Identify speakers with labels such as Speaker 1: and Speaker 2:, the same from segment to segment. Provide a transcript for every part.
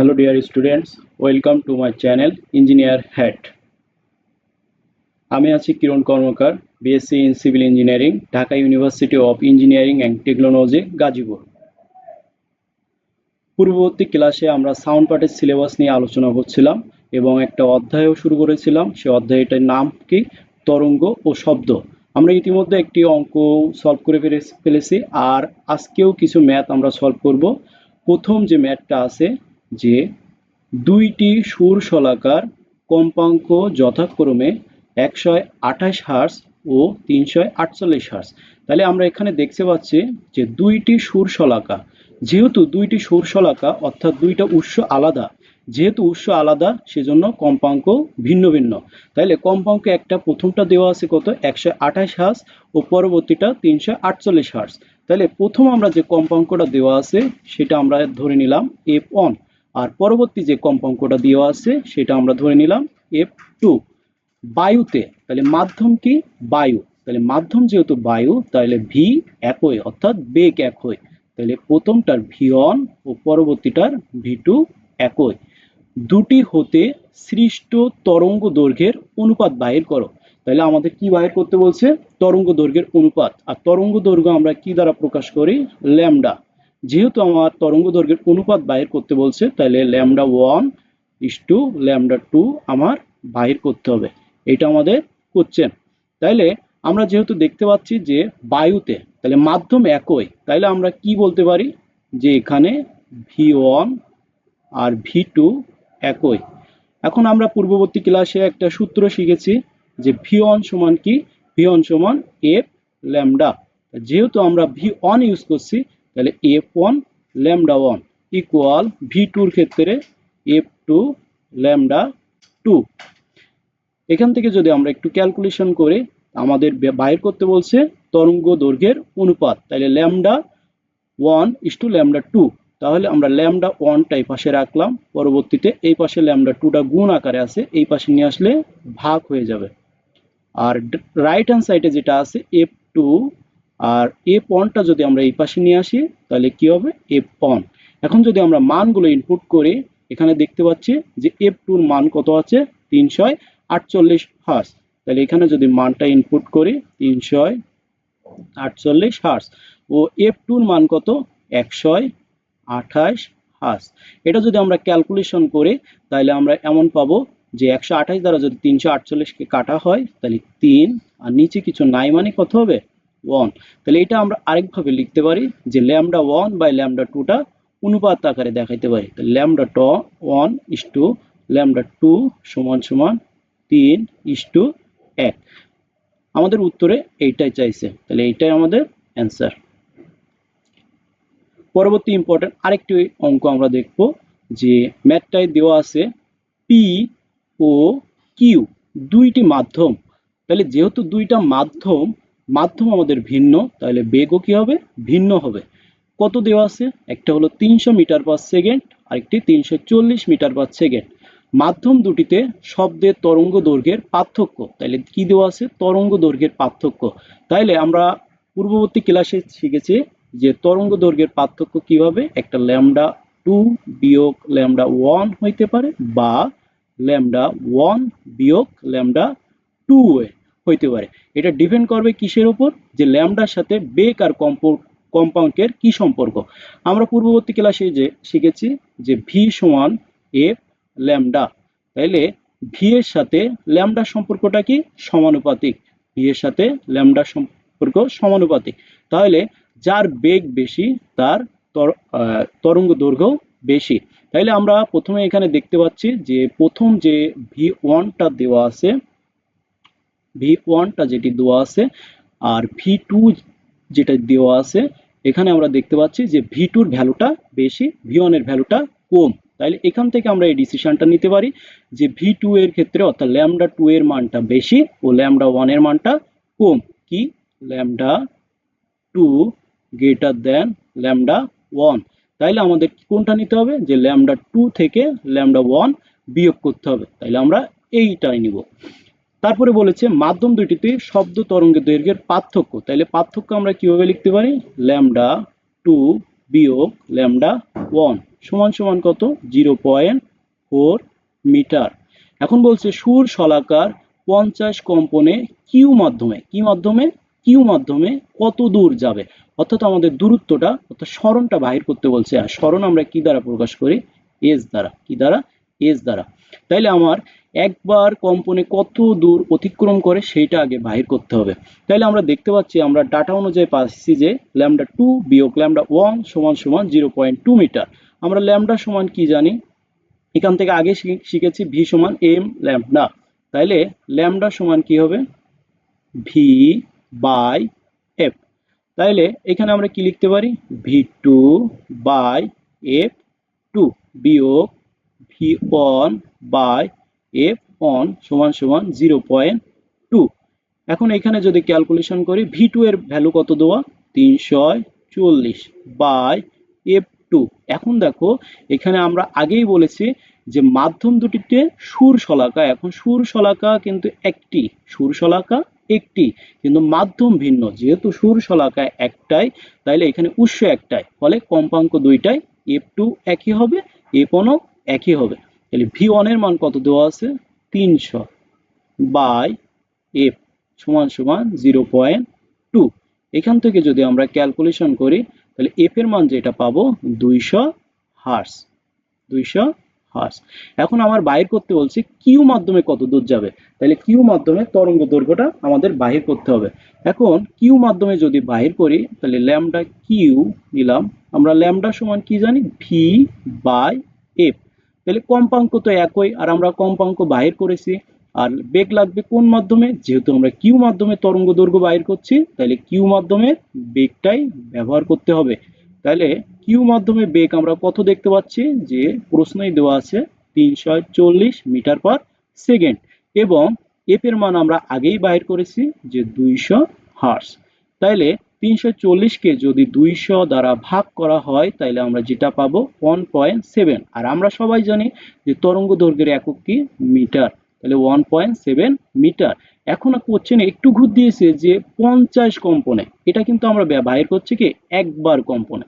Speaker 1: Hello dear students, welcome to my channel Engineer Hat. আমি আছি Kiran Karmakar BSc in civil engineering Dhaka University of Engineering and Technology Gazipur পূর্ববর্তী ক্লাসে আমরা sound পার্টের syllabus নিয়ে আলোচনা করছিলাম এবং একটা অধ্যায়ও শুরু করেছিলাম। সে অধ্যায়টার নাম কি? তরঙ্গ ও শব্দ। আমরা ইতিমধ্যে একটি অঙ্ক সলভ করে ফেলে- ফেলেছি আর আজকেও কিছু ম্যাথ আমরা সলভ করব। প্রথম যে ম্যাথটা আছে যে দুইটি সুর শলাকার কম্পাঙ্ক যথাক্রমে একশো আঠাশ হার্স ও তিনশো আটচল্লিশ হার্স তাহলে আমরা এখানে দেখতে পাচ্ছি যে দুইটি সুর শলাকা, যেহেতু দুইটি সুর শলাকা অর্থাৎ দুইটা উৎস আলাদা, যেহেতু উৎস আলাদা সেজন্য কম্পাঙ্ক ভিন্ন ভিন্ন। তাইলে কম্পাঙ্ক একটা প্রথমটা দেওয়া আছে কত? একশো আঠাশ হার্স ও পরবর্তীটা তিনশো আটচল্লিশ হার্স তাহলে প্রথম আমরা যে কম্পাঙ্কটা দেওয়া আছে সেটা আমরা ধরে নিলাম এফ অন আর পরবর্তী যে কম্পাঙ্কটা দেওয়া আছে, সেটা আমরা ধরে নিলাম এফ টু বায়ুতে, তাহলে মাধ্যম কি? বায়ু। তাহলে মাধ্যম যেহেতু বায়ু, তাহলে ভি একই, অর্থাৎ বেগ একই। তাহলে প্রথমটার ভি অন ও পরবর্তীটার ভি টু একই। দুটি হতে সৃষ্ট তরঙ্গ দৈর্ঘ্যের অনুপাত বাহির করো। তাহলে আমাদের কি বাহির করতে বলছে? তরঙ্গ দৈর্ঘ্যের অনুপাত। আর তরঙ্গ দৈর্ঘ্য আমরা কি দ্বারা প্রকাশ করি? ল্যামডা। যেহেতু আমার তরঙ্গ দৈর্ঘ্যের অনুপাত বাহির করতে বলছে, তাহলে lambda one is to lambda two আমার বাহির করতে হবে। এটা আমাদের কোশ্চেন তাইলে আমরা যেহেতু দেখতে পাচ্ছি যে বায়ুতে, তাহলে মাধ্যম একই, তাইলে আমরা কি বলতে পারি? যে এখানে ভি ওয়ান আর ভি টু একই। এখন আমরা পূর্ববর্তী ক্লাসে একটা সূত্র শিখেছি যে ভি ওয়ান সমান কি? ভি ওয়ান সমান এফ ল্যামডা। যেহেতু আমরা ভি ওয়ান ইউজ করছি তাহলে F one lambda one equal V টুর ক্ষেত্রে এফ টু ল্যামডা টু এখান থেকে যদি আমরা একটু ক্যালকুলেশন করে আমাদের বাইর করতে বলছে তরঙ্গ দৈর্ঘ্যের অনুপাত, তাহলে lambda one is to lambda two তাহলে আমরা ল্যামডা ওয়ানটা এই পাশে রাখলাম, পরবর্তীতে এই পাশে ল্যামডা টুটা গুণ আকারে আছে, এই পাশে নিয়ে আসলে ভাগ হয়ে যাবে। আর রাইট হ্যান্ড সাইডে যেটা আছে এফ টু আর এ ওয়ানটা যদি আমরা এই পাশে নিয়ে আসি, তাহলে কি হবে? এফ ওয়ান এখন যদি আমরা মানগুলো ইনপুট করি, এখানে দেখতে পাচ্ছি যে এফ টুর মান কত আছে? তিনশো আটচল্লিশ হার্স তাহলে এখানে যদি মানটা ইনপুট করি তিনশো আটচল্লিশ হার্স ও এফ টুর মান কত? একশো আঠাশ হার্স এটা যদি আমরা ক্যালকুলেশন করি, তাহলে আমরা এমন পাবো যে একশো আঠাশ দ্বারা যদি তিনশো আটচল্লিশকে কাটা হয়, তাহলে তিন। আর নিচে কিছু নাই মানে কত হবে? ওয়ান তাহলে এটা আমরা আরেকভাবে লিখতে পারি যে ল্যামডা ওয়ান বাই ল্যামডা টুটা অনুপাত আকারে দেখাইতে পারি। ল্যামডা ট one is to lambda two সমান সমান তিন ইস টু এক। আমাদের উত্তরে এইটাই চাইছে। তাহলে এইটাই আমাদের অ্যান্সার পরবর্তী ইম্পর্টেন্ট আরেকটি অঙ্ক আমরা দেখব যে ম্যাথটায় দেওয়া আছে পি ও কিউ দুইটি মাধ্যম। তাহলে যেহেতু দুইটা মাধ্যম মাধ্যম আমাদের ভিন্ন, তাহলে বেগও কি হবে? ভিন্ন হবে। কত দেওয়া আছে? একটা হলো তিনশো মিটার পার সেকেন্ড আরেকটি তিনশো চল্লিশ মিটার পার সেকেন্ড মাধ্যম দুটিতে শব্দের তরঙ্গ দৈর্ঘ্যের পার্থক্য তাইলে কি দেওয়া আছে? তরঙ্গ দৈর্ঘ্যের পার্থক্য। তাইলে আমরা পূর্ববর্তী ক্লাসে শিখেছি যে তরঙ্গ দৈর্ঘ্যের পার্থক্য কীভাবে? একটা ল্যামডা টু বিয়োগ ল্যামডা ওয়ান হইতে পারে বা ল্যামডা ওয়ান বিয়োগ ল্যামডা টু হইতে পারে। এটা ডিপেন্ড করবে কিসের উপর? যে ল্যামডার সাথে বেগ আর কম্প- কম্পাঙ্কের কি সম্পর্ক? আমরা পূর্ববর্তী ক্লাসে যে শিখেছি যে ভি সমান এফ ল্যামডা তাইলে ভি এর সাথে ল্যামডার সম্পর্কটা কি? সমানুপাতিক। ভি এর সাথে ল্যামডার সম্পর্ক সমানুপাতিক। তাহলে যার বেগ বেশি, তর- তরঙ্গ দৈর্ঘ্য বেশি। তাইলে আমরা প্রথমে এখানে দেখতে পাচ্ছি যে প্রথম যে ভি ওয়ানটা দেওয়া আছে ভি ওয়ানটা যেটি দেওয়া আছে, আর ভি টু যেটা দেওয়া আছে, এখানে আমরা দেখতে পাচ্ছি যে ভি টুর ভ্যালুটা বেশি ভি ওয়ানের ভ্যালুটা কম। তাইলে এখান থেকে আমরা এই ডিসিশনটা নিতে পারি যে ভি টু এর ক্ষেত্রে অর্থাৎ ল্যামডা টু এর মানটা বেশি ও ল্যামডা ওয়ানের মানটা কম। কি? Lambda two greater than lambda one তাইলে আমাদের কোনটা নিতে হবে? যে ল্যামডা টু থেকে ল্যামডা ওয়ান বিয়োগ করতে হবে। তাইলে আমরা এইটাই নিব। তারপরে বলেছে, মাধ্যম দুইটিতে শব্দ তরঙ্গের দৈর্ঘ্যের পার্থক্য। তাইলে পার্থক্য আমরা কীভাবে লিখতে পারি? ল্যামডা টু বিয়োগ ল্যামডা ওয়ান সমান সমান কত? Zero point four metre. এখন বলছে, সুর শলাকার পঞ্চাশ কম্পনে কিউ মাধ্যমে, কি মাধ্যমে? কিউ মাধ্যমে কত দূর যাবে? অর্থাৎ আমাদের দূরত্বটা, অর্থাৎ স্মরণটা বাহির করতে বলছে। আর স্মরণ আমরা কি দ্বারা প্রকাশ করি? এস দ্বারা, কি দ্বারা? এস দ্বারা। তাইলে আমার একবার কম্পনে কত দূর অতিক্রম করে সেইটা আগে বাহির করতে হবে। তাইলে আমরা দেখতে পাচ্ছি, আমরা ডাটা অনুযায়ী পাচ্ছি যে ল্যামডা টু বিয়োগ ল্যামডা ওয়ান সমান সমান জিরো পয়েন্ট টু মিটার আমরা ল্যামডা সমান কি জানি? এখান থেকে আগে শিখেছি ভি সমান এম ল্যামডা তাইলে ল্যামডা সমান কি হবে? ভি বাই এফ তাইলে এখানে আমরা কি লিখতে পারি? V two by F two বিয়োগ V one by F one সমান সমান জিরো পয়েন্ট টু এখন এখানে যদি ক্যালকুলেশন করি ভি টু এর ভ্যালু কত দেওয়া? তিনশো চল্লিশ বাই এফ টু এখন দেখো, এখানে আমরা আগেই বলেছি যে মাধ্যম দুটিতে সুর শলাকা, এখন সুর শলাকা কিন্তু একটি, সুর শলাকা একটি, কিন্তু মাধ্যম ভিন্ন। যেহেতু সুর শলাকা একটাই, তাইলে এখানে উৎস একটাই, ফলে কম্পাঙ্ক দুইটাই এফ টু একই হবে এফ একই হবে। তাহলে ভি ওয়ানের মান কত দেওয়া আছে? তিনশো বাই এফ সমান সমান জিরো পয়েন্ট টু এখান থেকে যদি আমরা ক্যালকুলেশন করি, তাহলে এফ এর মান যেটা পাবো দুইশো হার্স দুইশো হার্স এখন আমার বাইর করতে বলছে কিউ মাধ্যমে কত দূর যাবে? তাহলে কিউ মাধ্যমে তরঙ্গ দৈর্ঘ্যটা আমাদের বাহির করতে হবে। এখন কিউ মাধ্যমে যদি বাহির করি, তাহলে ল্যামডা কিউ নিলাম। আমরা ল্যামডা সমান কি জানি? ভি বাই এফ তাহলে কম্পাঙ্ক তো একই, আর আমরা কম্পাঙ্ক বাহির করেছি। আর বেগ লাগবে কোন মাধ্যমে? যেহেতু আমরা কিউ মাধ্যমে তরঙ্গ দৈর্ঘ্য বাহির করছি, তাহলে কিউ মাধ্যমে বেগটাই ব্যবহার করতে হবে। তাহলে কিউ মাধ্যমে বেগ আমরা কত দেখতে পাচ্ছি? যে প্রশ্নই দেওয়া আছে তিনশো চল্লিশ মিটার পার সেকেন্ড। এবং এফ এর মান আমরা আগেই বাহির করেছি, যে দুইশো হার্স তাইলে তিনশো চল্লিশকে যদি দুইশো দ্বারা ভাগ করা হয়, তাইলে আমরা যেটা পাবো? ওয়ান পয়েন্ট সেভেন আর আমরা সবাই জানি যে তরঙ্গ দৈর্ঘ্যের একক কি? মিটার। তাহলে ওয়ান পয়েন্ট সেভেন মিটার। এখন কোশ্চেন একটু ঘুর দিয়েছে যে পঞ্চাশ কম্পনে। এটা কিন্তু আমরা বাহির করছি কি? একবার কম্পনে।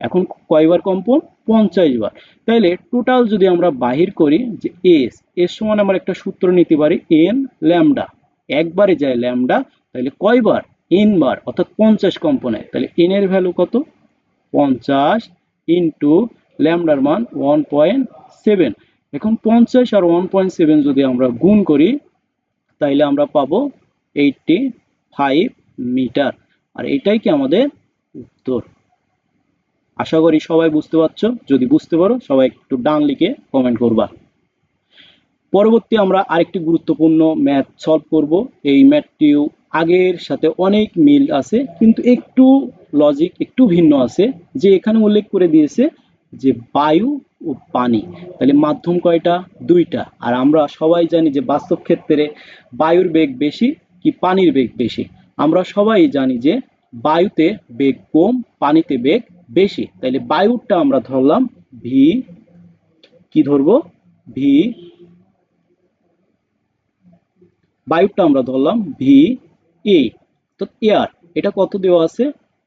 Speaker 1: এখন কয়বার কম্পন? পঞ্চাশ বার। তাইলে টোটাল যদি আমরা বাহির করি যে এস এর সমান আমরা একটা সূত্র নিতে পারি এন ল্যামডা একবারে যায় ল্যামডা তাহলে কয়বার? এন বার অর্থাৎ পঞ্চাশ কম্পনে তাহলে এন এর ভ্যালু কত? পঞ্চাশ ইন্টু ল্যামডার মান ওয়ান পয়েন্ট সেভেন এখন পঞ্চাশ আর ওয়ান পয়েন্ট সেভেন যদি আমরা গুণ করি, তাইলে আমরা পাবো এইটটি ফাইভ মিটার আর এটাই কি আমাদের উত্তর? আশা করি সবাই বুঝতে পারছ। যদি বুঝতে পারো, সবাই একটু ডান লিখে কমেন্ট করবা। পরবর্তী আমরা আরেকটি গুরুত্বপূর্ণ ম্যাথ সলভ করব। এই ম্যাথটিও আগের সাথে অনেক মিল আছে, কিন্তু একটু লজিক একটু ভিন্ন আছে, যে এখানে উল্লেখ করে দিয়েছে যে বায়ু ও পানি, তাহলে মাধ্যম কয়টা? দুইটা। আর আমরা সবাই জানি যে বাস্তব ক্ষেত্রে বায়ুর বেগ বেশি কি পানির বেগ বেশি? আমরা সবাই জানি যে বায়ুতে বেগ কম, পানিতে বেগ বেশি। তাহলে বায়ুরটা আমরা ধরলাম ভি কি ধরবো? ভি বায়ুটা আমরা ধরলাম ভি এ তো এয়ার এটা কত দেওয়া আছে?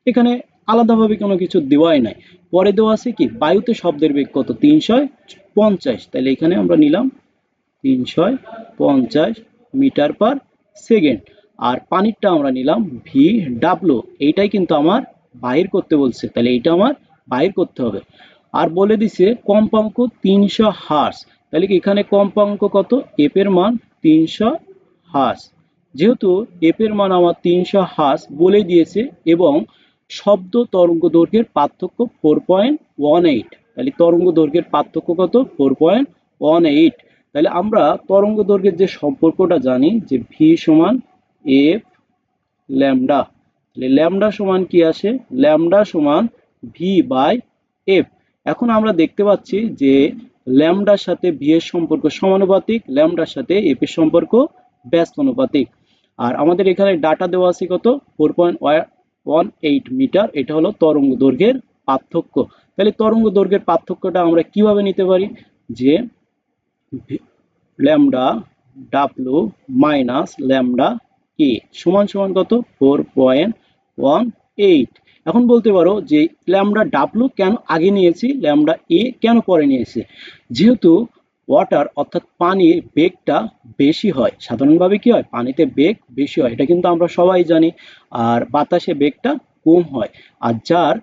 Speaker 1: এখানে আলাদাভাবে কোনো কিছু দেওয়াই নাই। পরে দেওয়া আছে কি? বায়ুতে শব্দের বেগ কত? তিনশো পঞ্চাশ। তাহলে এখানে আমরা নিলাম তিনশো পঞ্চাশ মিটার পার সেকেন্ড। আর পানিরটা আমরা নিলাম ভি ডাব্লু এইটাই কিন্তু আমার বাহির করতে বলছে। তাহলে এইটা আমার বাহির করতে হবে। আর বলে দিছে কম্পাঙ্ক তিনশো হার্স তাহলে কি এখানে কম্পাঙ্ক কত? এফ এর মান তিনশো হার্স যেহেতু এফ এর মান আমার তিনশো হার্স বলে দিয়েছে এবং শব্দ তরঙ্গ দৈর্ঘ্যের পার্থক্য ফোর পয়েন্ট ওয়ান এইট তাহলে তরঙ্গ দৈর্ঘ্যের পার্থক্য কত? ফোর পয়েন্ট ওয়ান এইট তাহলে আমরা তরঙ্গ দৈর্ঘ্যের যে সম্পর্কটা জানি যে ভি সমান এফ ল্যামডা তাহলে ল্যামডা সমান কি আসে ল্যামডা সমান ভি বাই এফ এখন আমরা দেখতে পাচ্ছি যে ল্যামডার সাথে ভি এর সম্পর্ক সমানুপাতিক ল্যামডার সাথে এফ এর সম্পর্ক ব্যস্ত অনুপাতিক। আর আমাদের এখানে ডাটা দেওয়া আছে কত? Four point one eight metre এটা হলো তরঙ্গ দৈর্ঘ্যের পার্থক্য। তাহলে তরঙ্গ দৈর্ঘ্যের পার্থক্যটা আমরা কীভাবে নিতে পারি? যে lambda W minus lambda A সমান সমান কত? ফোর পয়েন্ট ওয়ান এইট এখন বলতে পারো যে ল্যামডা ডাব্লু কেন আগে নিয়েছি? ল্যামডা এ কেন পরে নিয়েছি? যেহেতু ওয়াটার অর্থাৎ পানির বেগটা বেশি হয়। সাধারণভাবে কি হয়? পানিতে বেগ বেশি হয়। এটা কিন্তু আমরা সবাই জানি। আর বাতাসে বেগটা কম হয়। আর যার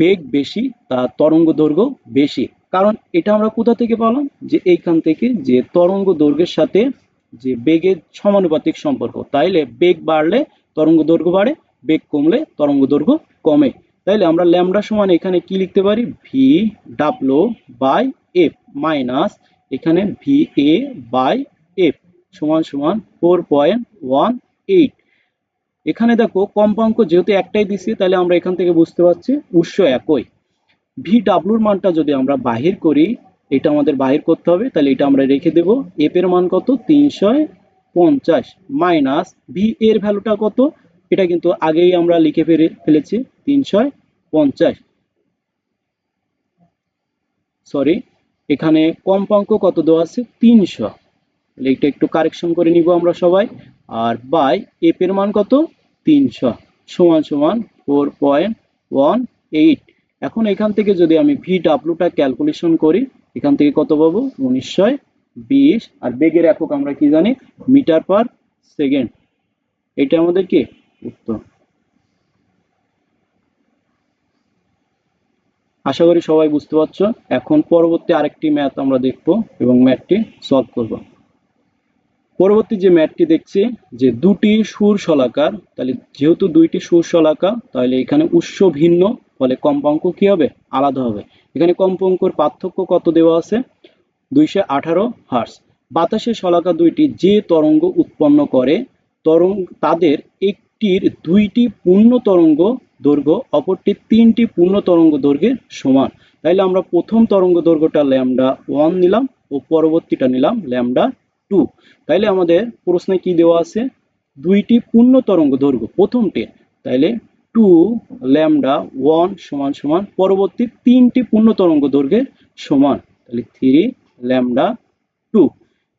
Speaker 1: বেগ বেশি, তার তরঙ্গ দৈর্ঘ্য বেশি। কারণ এটা আমরা কোথা থেকে পেলাম? যে এইখান থেকে যে তরঙ্গ দৈর্ঘ্যের সাথে যে বেগের সমানুপাতিক সম্পর্ক। তাইলে বেগ বাড়লে তরঙ্গ দৈর্ঘ্য বাড়ে, বেগ কমলে তরঙ্গ দৈর্ঘ্য কমে। তাইলে আমরা ল্যামডা সমান এখানে কি লিখতে পারি? V W by F minus এখানে ভি এ বাই এফ সমান সমান ফোর পয়েন্ট ওয়ান এইট এখানে দেখো, কম্পাঙ্ক যেহেতু একটাই দিছি, তাহলে আমরা এখান থেকে বুঝতে পারছি উৎস একই। ভি ডাব্লুর মানটা যদি আমরা বাহির করি, এটা আমাদের বাহির করতে হবে, তাহলে এটা আমরা রেখে দেব। এফ এর মান কত? তিনশো পঞ্চাশ মাইনাস ভি এর ভ্যালুটা কত? এটা কিন্তু আগেই আমরা লিখে ফেলে, ফেলেছি, তিনশো পঞ্চাশ। সরি এখানে কম্পাঙ্ক কত দেওয়া আছে? তিনশো। তাহলে এটা একটু কারেকশন করে নিব আমরা সবাই। আর বাই এফ এর মান কত? তিনশো। সমান সমান ফোর পয়েন্ট ওয়ান এইট এখন এখান থেকে যদি আমি ভি ডাব্লুটা ক্যালকুলেশন করি, এখান থেকে কত পাবো? উনিশশো বিশ। আর বেগের একক আমরা কি জানি? Metre per second. এটা আমাদের কি? উত্তর। আশা করি সবাই বুঝতে পারছ। এখন পরবর্তী আরেকটি ম্যাথ আমরা দেখব এবং ম্যাথটি সলভ করব। পরবর্তী যে ম্যাথটি দেখছি, যে দুটি সুর শলাকার, তাহলে যেহেতু দুইটি সুর শলাকা, তাহলে এখানে উৎস ভিন্ন, ফলে কম্পাঙ্ক কি হবে? আলাদা হবে। এখানে কম্পাঙ্কর পার্থক্য কত দেওয়া আছে? দুইশো আঠারো হার্স বাতাসের শলাকা দুইটি যে তরঙ্গ উৎপন্ন করে, তরঙ্গ তাদের একটির দুইটি পূর্ণ তরঙ্গ দৈর্ঘ্য, অপরটির তিনটি পূর্ণ তরঙ্গ দৈর্ঘ্যের সমান। তাইলে আমরা প্রথম তরঙ্গ দৈর্ঘ্যটা ল্যামডা ওয়ান নিলাম ও পরবর্তীটা নিলাম ল্যামডা টু। তাইলে আমাদের প্রশ্নে কি দেওয়া আছে? দুইটি পূর্ণ তরঙ্গ দৈর্ঘ্য, প্রথমটি। তাইলে টু ল্যামডা ওয়ান সমান সমান, পরবর্তী তিনটি পূর্ণ তরঙ্গ দৈর্ঘ্যের সমান। তাহলে থ্রি ল্যামডা টু।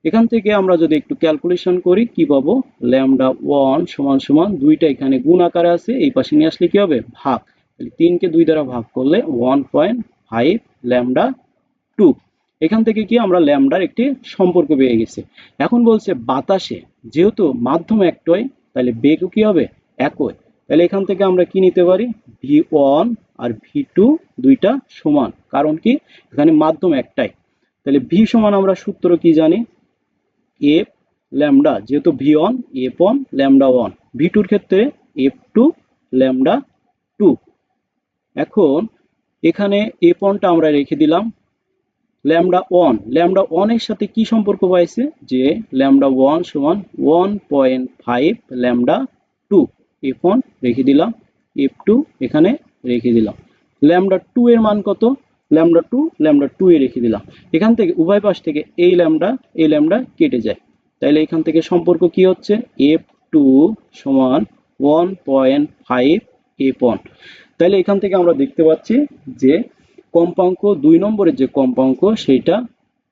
Speaker 1: এখান থেকে আমরা যদি একটু ক্যালকুলেশন করি, কি পাবো? ল্যামডা ওয়ান সমান সমান দুইটা এখানে গুণ আকারে আছে, এই পাশে নিয়ে আসলে কি হবে? ভাগ। তাহলে তিনকে দুই দ্বারা ভাগ করলে one point five lambda two এখান থেকে কি আমরা ল্যামডার একটি সম্পর্ক পেয়ে গেছি। এখন বলছে বাতাসে, যেহেতু মাধ্যম একটাই তাহলে বেগও কি হবে? একই। তাহলে এখান থেকে আমরা কি নিতে পারি? ভি ওয়ান আর ভি টু দুইটা সমান। কারণ কি? এখানে মাধ্যম একটাই। তাহলে ভি সমান আমরা সূত্র কি জানি? এফ ল্যামডা যেহেতু V one F one lambda one V টুর ক্ষেত্রে এফ টু ল্যামডা টু এখন এখানে এফ ওয়ানটা আমরা রেখে দিলাম। ল্যামডা ওয়ান ল্যামডা ওয়ানের সাথে কি সম্পর্ক পাইছে? যে ল্যামডা ওয়ান সমান one point five lambda two F one রেখে দিলাম। এফ টু এখানে রেখে দিলাম। ল্যামডা টু এর মান কত? ল্যামডা টু ল্যামডা টু এ রেখে দিলাম। এখান থেকে উভয় পাশ থেকে এই ল্যামডা এই ল্যামডা কেটে যায়। তাইলে এখান থেকে সম্পর্ক কি হচ্ছে? এফ টু সমান one point five F one তাইলে এখান থেকে আমরা দেখতে পাচ্ছি যে কম্পাঙ্ক, দুই নম্বরের যে কম্পাঙ্ক, সেইটা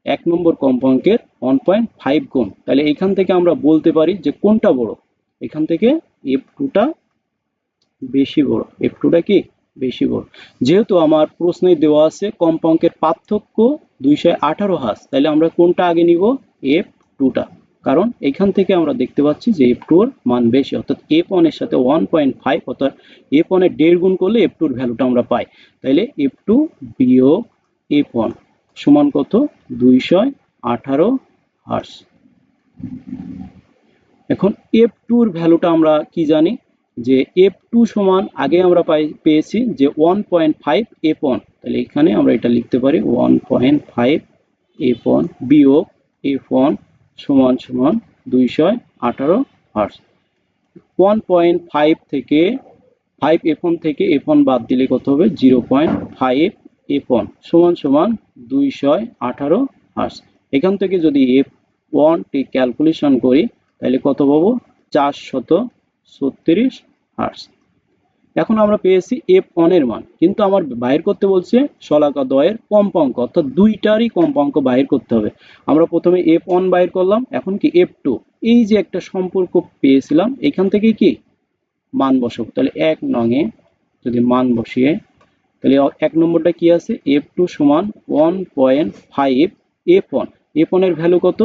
Speaker 1: এক নম্বর কম্পাঙ্কের ওয়ান পয়েন্ট ফাইভ গুণ। তাহলে এখান থেকে আমরা বলতে পারি যে কোনটা বড়? এখান থেকে এফ টুটা বেশি বড়। এফ টুটা কি? বেশি বড়। যেহেতু আমার প্রশ্নে দেওয়া আছে, কম্পাঙ্কের পার্থক্য দুইশো আঠারো হাস, তাহলে আমরা কোনটা আগে নিব? এফ টুটা কারণ এখান থেকে আমরা দেখতে পাচ্ছি যে এফ টুর মান বেশি, অর্থাৎ এফ ওয়ানের সাথে ওয়ান পয়েন্ট ফাইভ অর্থাৎ এফ ওয়ানের দেড় গুণ করলে এফ টুর ভ্যালুটা আমরা পাই। তাইলে এফ টু বিয়োগ এফ ওয়ান সমান কত? দুইশো আঠারো হার্স এখন এফ টুর ভ্যালুটা আমরা কি জানি? যে এফ টু সমান আগে আমরা পাই, পেয়েছি যে one point five F one তাহলে এখানে আমরা এটা লিখতে পারি one point five F one বিয়োগ এফ ওয়ান সমান সমান দুইশো আঠারো হার্স ওয়ান পয়েন্ট ফাইভ থেকে ফাইভ এফ ওয়ান থেকে এফ ওয়ান বাদ দিলে কত হবে? Zero point five F one সমান সমান দুইশো আঠারো হার্স এখান থেকে যদি এফ ওয়ানটি ক্যালকুলেশন করি, তাহলে কত পাবো? চারশত ছত্রিশ হার্স এখন আমরা পেয়েছি এফ এর মান। কিন্তু আমার বাইর করতে বলছে শলাকা দ্বয়ের কম্পাঙ্ক। অর্থাৎ দুইটারই কম্পাঙ্ক বাইর করতে হবে। আমরা প্রথমে এফ ওয়ান বাইর করলাম, এখন কি এফ টু এই যে একটা সম্পর্ক পেয়েছিলাম, এখান থেকে কি? মান বসাবো তাহলে এক নঙে যদি মান বসিয়ে, তাহলে এক নম্বরটা কি আছে? এফ টু সমান one point five F one F ওয়ানের ভ্যালু কত?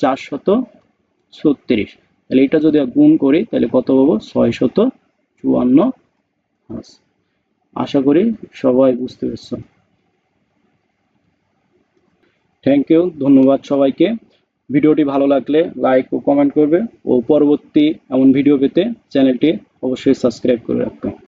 Speaker 1: চারশত ছত্রিশ। তাহলে এটা যদি গুণ করি, তাহলে কত পাবো? ছয়শত চুয়ান্ন। হার্স আশা করি সবাই বুঝতে পেরেছ। থ্যাংক ইউ ধন্যবাদ সবাইকে। ভিডিওটি ভালো লাগলে লাইক ও কমেন্ট করবে ও পরবর্তী এমন ভিডিও পেতে চ্যানেলটি অবশ্যই সাবস্ক্রাইব করে রাখবে।